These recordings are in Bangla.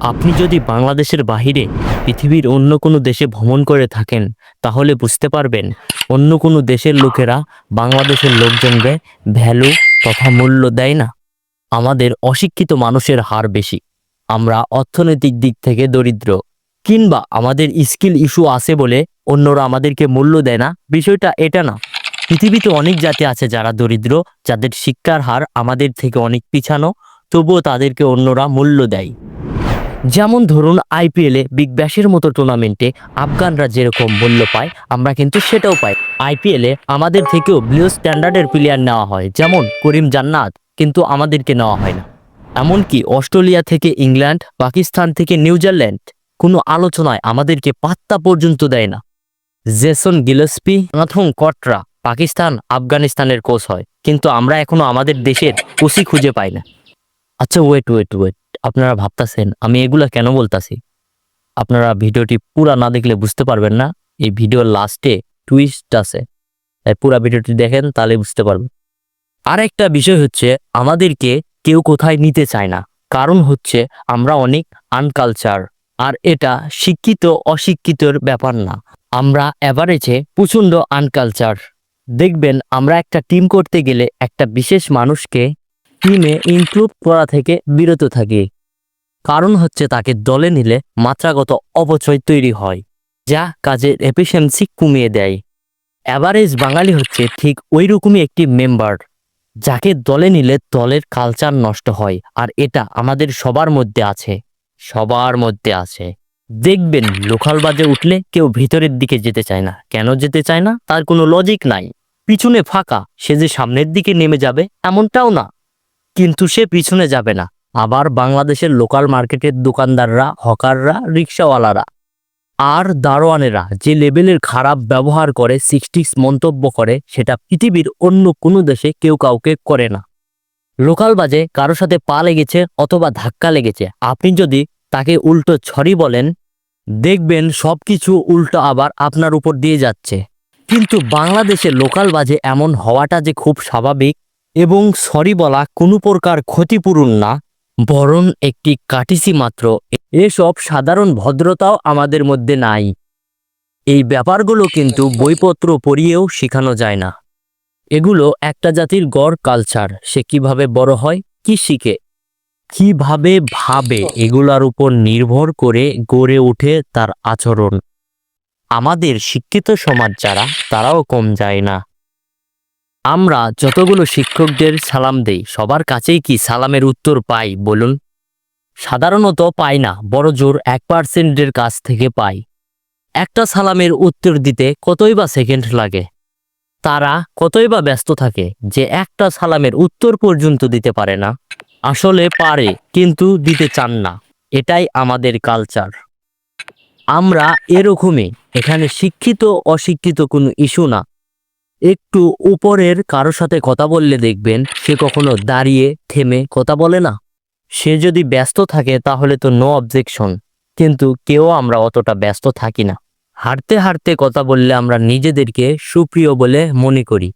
আপনি যদি বাংলাদেশের বাহিরে পৃথিবীর অন্য কোনো দেশে ভ্রমণ করে থাকেন, তাহলে বুঝতে পারবেন অন্য কোনো দেশের লোকেরা বাংলাদেশের লোকজনকে ভ্যালু তথা মূল্য দেয় না। আমাদের অশিক্ষিত মানুষের হার বেশি। আমরা অর্থনৈতিক দিক থেকে দরিদ্র। কিংবা আমাদের স্কিল ইস্যু আছে বলে অন্যরা আমাদেরকে মূল্য দেয় না। বিষয়টা এটা না। পৃথিবীতে অনেক জাতি আছে যারা দরিদ্র, যাদের শিক্ষার হার আমাদের থেকে অনেক পিছানো, তবুও তাদেরকে অন্যরা মূল্য দেয়। যেমন ধরুন আইপিএলে বিগ ব্যাশের মতো টুর্নামেন্টে আফগানরা যেরকম মূল্য পায়, আমরা কিন্তু সেটাও পাই। আইপিএলে আমাদের থেকেও ব্লু স্ট্যান্ডার্ডের প্লেয়ার নেওয়া হয়, যেমন করিম জান্নাত, কিন্তু আমাদেরকে নেওয়া হয় না। এমনকি অস্ট্রেলিয়া থেকে ইংল্যান্ড, পাকিস্তান থেকে নিউজিল্যান্ড কোনো আলোচনায় আমাদেরকে পাত্তা পর্যন্ত দেয় না। জেসন গিলস্পি, নাথং কটরা, পাকিস্তান, আফগানিস্তানের কোচ হয়, কিন্তু আমরা এখনও আমাদের দেশের কোচই খুঁজে পাই না। আচ্ছা ওয়েট ওয়েট ওয়েট আপনারা ভাবতাছেন, আমি এগুলা কেন বলতাছি? আপনারা ভিডিওটি পুরা না দেখলে বুঝতে পারবেন না, এই ভিডিওর লাস্টে টুইস্ট আছে। তাই পুরা ভিডিওটি দেখেন, তাহলে বুঝতে পারবেন। আর একটা বিষয় হচ্ছে, আমাদেরকে কেউ কোথায় নিতে চায় না। কারণ হচ্ছে, আমরা অনেক আনকালচার আর এটা শিক্ষিত, অশিক্ষিতর ব্যাপার না। আমরা অ্যাভারেজে প্রচণ্ড আনকালচার দেখবেন, আমরা একটা টিম করতে গেলে একটা বিশেষ মানুষকে টিমে ইনক্লুড করা থেকে বিরত থাকি। কারণ হচ্ছে তাকে দলে নিলে মাত্রাগত অপচয় তৈরি হয়, যা কাজের এফিসিয়েন্সি কমিয়ে দেয়। অ্যাভারেজ বাঙালি হচ্ছে ঠিক ওই রকমই একটি মেম্বার, যাকে দলে নিলে দলের কালচার নষ্ট হয়, আর এটা আমাদের সবার মধ্যে আছে, সবার মধ্যে আছে। দেখবেন লোকাল বাজে উঠলে কেউ ভিতরের দিকে যেতে চায় না। কেন যেতে চায় না? তার কোনো লজিক নাই। পিছনে ফাঁকা, সে যে সামনের দিকে নেমে যাবে, এমনটাও না। কিন্তু সে পিছনে যাবে না। আবার বাংলাদেশের লোকাল মার্কেটের দোকানদাররা হকাররা রিক্সাওয়ালারা আর দারোয়ানেরা যে লেভেলের খারাপ ব্যবহার করে সিক্সটিক্স মন্তব্য করে, সেটা পৃথিবীর অন্য কোনো দেশে কেউ কাউকে করে না। লোকাল বাজে কারোর সাথে পা লেগেছে অথবা ধাক্কা লেগেছে। আপনি যদি তাকে উল্টো ছড়ি বলেন, দেখবেন সব কিছু উল্টো আবার আপনার উপর দিয়ে যাচ্ছে। কিন্তু বাংলাদেশে লোকাল বাজে এমন হওয়াটা যে খুব স্বাভাবিক এবং সরি বলা কোনো প্রকার ক্ষতিপূরণ না, বরং একটি কাটিসি মাত্র। এসব সাধারণ ভদ্রতাও আমাদের মধ্যে নাই। এই ব্যাপারগুলো কিন্তু বইপত্র পড়িয়েও শেখানো যায় না। এগুলো একটা জাতির গড় কালচার, সে কীভাবে বড় হয়, কি শিখে, কীভাবে ভাবে, এগুলার উপর নির্ভর করে গড়ে ওঠে তার আচরণ। আমাদের শিক্ষিত সমাজ যারা, তারাও কম যায় না। আমরা যতগুলো শিক্ষকদের সালাম দেই, সবার কাছেই কি সালামের উত্তর পাই বলুন? সাধারণত পাই না, বড় জোর এক পার্সেন্টের কাছ থেকে পাই। একটা সালামের উত্তর দিতে কতই বা সেকেন্ড লাগে? তারা কতই বা ব্যস্ত থাকে যে একটা সালামের উত্তর পর্যন্ত দিতে পারে না। আসলে পারে, কিন্তু দিতে চান না। এটাই আমাদের কালচার। আমরা এরকমই, এখানে শিক্ষিত, অশিক্ষিত কোনো ইস্যু না। একটু উপরের কারোর সাথে কথা বললে দেখবেন সে কখনো দাঁড়িয়ে, থেমে কথা বলে না। সে যদি ব্যস্ত থাকে তাহলে তো নো অবজেকশন কিন্তু কেউ আমরা অতটা ব্যস্ত থাকি না। হাঁটতে হাঁটতে কথা বললে আমরা নিজেদেরকে সুপ্রিয় বলে মনে করি।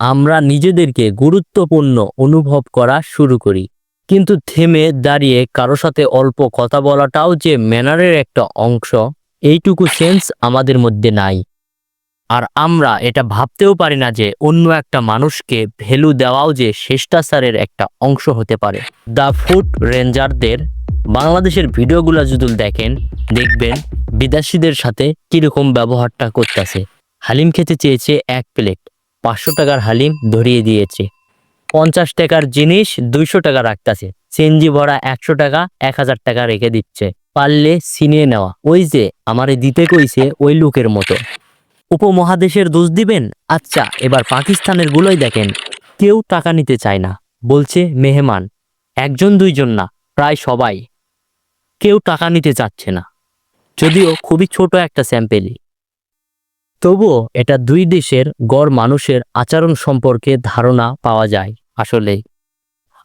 আমরা নিজেদেরকে গুরুত্বপূর্ণ অনুভব করা শুরু করি। কিন্তু থেমে দাঁড়িয়ে কারও সাথে অল্প কথা বলাটাও যে ম্যানারের একটা অংশ, এইটুকু সেন্স আমাদের মধ্যে নাই। আর আমরা এটা ভাবতেও পারি না যে অন্য একটা মানুষকে ভ্যালু দেওয়াও যে শেষ্টাচারের একটা অংশ হতে পারে। দ্য ফুড রেঞ্জারদের বাংলাদেশের ভিডিওগুলো যদি দেখেন, দেখবেন বিদেশিদের সাথে কীরকম ব্যবহারটা করতেছে। হালিম খেতে চেয়েছে এক প্লেট, পাঁচশো টাকার হালিম ধরিয়ে দিয়েছে। পঞ্চাশ টাকার জিনিস দুইশো টাকা রাখতেছে সিএনজি ভরা একশো টাকা, এক হাজার টাকা রেখে দিচ্ছে। পারলে ছিনিয়ে নেওয়া। ওই যে আমারে দিতে কইছে ওই লোকের মতো। উপমহাদেশের দোষ দিবেন? আচ্ছা এবার পাকিস্তানের গুলোই দেখেন। কেউ টাকা নিতে চায় না, বলছে মেহমান। একজন, দুইজন না, প্রায় সবাই। কেউ টাকা নিতে চাচ্ছে না। যদিও খুবই ছোট একটা স্যাম্পেলই তবুও এটা দুই দেশের গড় মানুষের আচরণ সম্পর্কে ধারণা পাওয়া যায় আসলে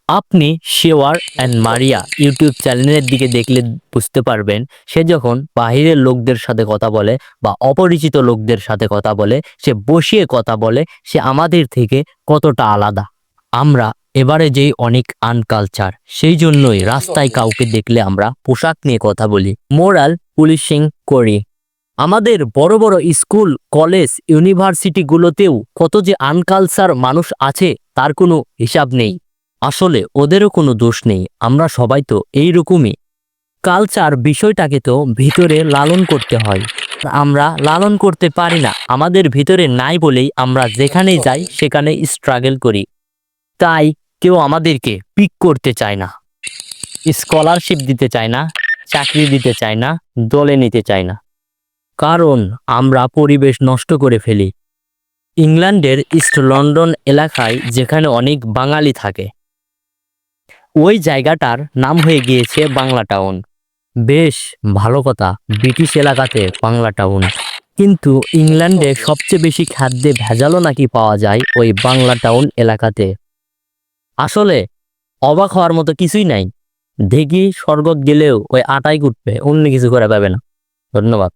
আপনি শেওয়ার অ্যান্ড মারিয়া ইউটিউব চ্যানেলের দিকে দেখলে বুঝতে পারবেন, সে যখন বাহিরের লোকদের সাথে কথা বলে বা অপরিচিত লোকদের সাথে কথা বলে, সে বসিয়ে কথা বলে, সে আমাদের থেকে কতটা আলাদা। আমরা এবারে যেই অনেক আনকালচার সেই জন্যই রাস্তায় কাউকে দেখলে আমরা পোশাক নিয়ে কথা বলি, মোরাল পুলিশিং করি। আমাদের বড় বড় স্কুল, কলেজ, ইউনিভার্সিটিগুলোতেও কত যে আনকালচার মানুষ আছে, তার কোনো হিসাব নেই। আসলে ওদেরও কোনো দোষ নেই, আমরা সবাই তো এইরকমই। কালচার বিষয়টাকে তো ভিতরে লালন করতে হয়। আমরা লালন করতে পারি না, আমাদের ভিতরে নাই বলেই আমরা যেখানেই যাই সেখানে স্ট্রাগল করি। তাই কেউ আমাদেরকে পিক করতে চায় না। স্কলারশিপ দিতে চায় না, চাকরি দিতে চায় না, দলে নিতে চায় না। কারণ আমরা পরিবেশ নষ্ট করে ফেলি। ইংল্যান্ডের ইস্ট লন্ডন এলাকায় যেখানে অনেক বাঙালি থাকে। ওই জায়গাটার নাম হয়ে গিয়েছে বাংলা টাউন। বেশ ভালো কথা, ব্রিটিশ এলাকাতে বাংলা টাউন। কিন্তু ইংল্যান্ডে সবচেয়ে বেশি খাদ্যে ভেজালও নাকি পাওয়া যায় ওই বাংলা টাউন এলাকাতে। আসলে অবাক হওয়ার মতো কিছুই নাই। দেখি স্বর্গ গেলেও ওই আটাই কুটবে অন্য কিছু করে পাবে না। ধন্যবাদ।